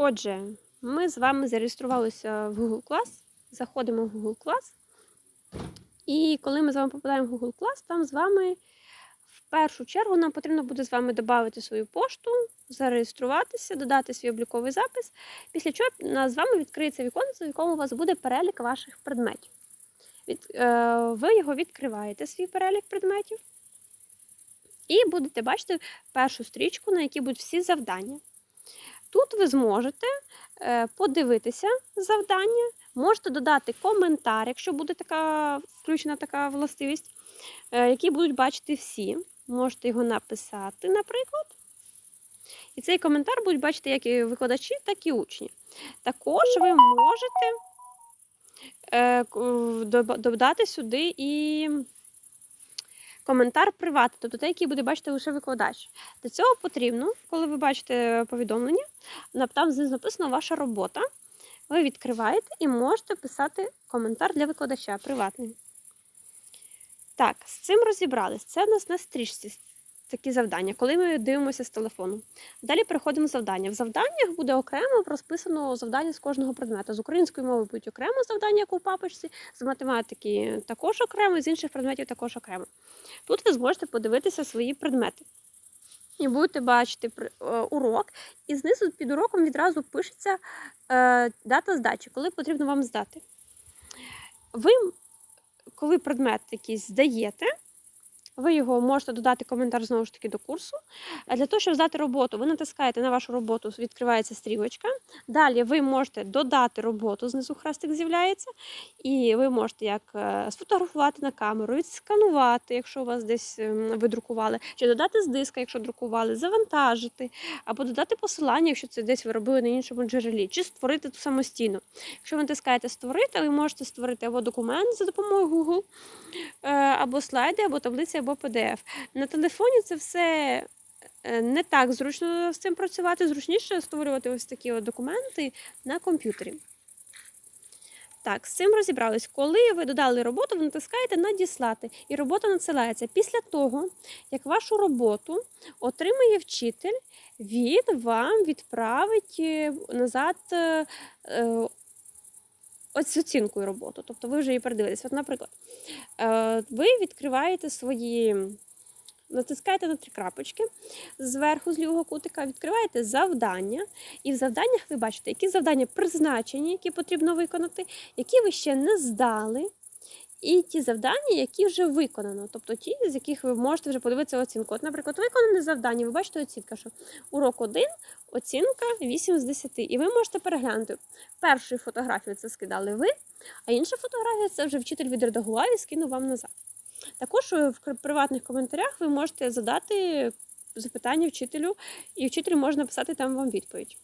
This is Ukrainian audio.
Отже, ми з вами зареєструвалися в Google Class, заходимо в Google Class. І коли ми з вами попадаємо в Google Class, там з вами в першу чергу нам потрібно буде з вами додати свою пошту, зареєструватися, додати свій обліковий запис, після чого з вами відкриється віконце, в якому у вас буде перелік ваших предметів. Від, е, ви його відкриваєте, свій перелік предметів, і будете бачити першу стрічку, на якій будуть всі завдання. Тут ви зможете е, подивитися завдання, можете додати коментар, якщо буде така включена така властивість, е, який будуть бачити всі. Можете його написати, наприклад. І цей коментар будуть бачити як і викладачі, так і учні. Також ви можете е, додати сюди і коментар приватний, тобто той, який буде бачити лише викладач. Для цього потрібно, коли ви бачите повідомлення, там знизу написано ваша робота. Ви відкриваєте і можете писати коментар для викладача приватний. Так, з цим розібрались. Це у нас на стрічці такі завдання, коли ми дивимося з телефону. Далі переходимо в завдання. В завданнях буде окремо розписано завдання з кожного предмета. З української мови будуть окремо завдання, як у папочці, з математики також окремо, з інших предметів також окремо. Тут ви зможете подивитися свої предмети. І будете бачити е, урок, і знизу під уроком відразу пишеться е, дата здачі, коли потрібно вам здати. Ви, коли предмет якийсь здаєте, ви його можете додати коментар знову ж таки до курсу. Для того, щоб здати роботу, ви натискаєте на вашу роботу, відкривається стрілочка. Далі ви можете додати роботу, знизу хрестик з'являється, і ви можете як е, сфотографувати на камеру, відсканувати, якщо у вас десь ем, ви друкували, чи додати з диска, якщо друкували, завантажити, або додати посилання, якщо це десь ви робили на іншому джерелі, чи створити ту самостійно. Якщо ви натискаєте створити, ви можете створити або документ за допомогою Google, е, або слайди, або таблиці, або PDF. На телефоні це все е, не так зручно з цим працювати, зручніше створювати ось такі от документи на комп'ютері. Так, з цим розібрались. Коли ви додали роботу, ви натискаєте надіслати, і робота надсилається. Після того, як вашу роботу отримає вчитель, він вам відправить е, назад е, оцінкою роботу. Тобто ви вже її передивились. От, наприклад, е, ви відкриваєте свої. Натискаєте на три крапочки зверху з лівого кутика, відкриваєте завдання, і в завданнях ви бачите, які завдання призначені, які потрібно виконати, які ви ще не здали, і ті завдання, які вже виконано, тобто ті, з яких ви можете вже подивитися оцінку. От, наприклад, виконане завдання, ви бачите оцінка, що урок 1, оцінка 8 з 10. І ви можете переглянути. Першу фотографію це скидали ви, а інша фотографія це вже вчитель відредагував і скинув вам назад. Також е, в приватних коментарях ви можете задати запитання вчителю, і вчитель може написати там вам відповідь.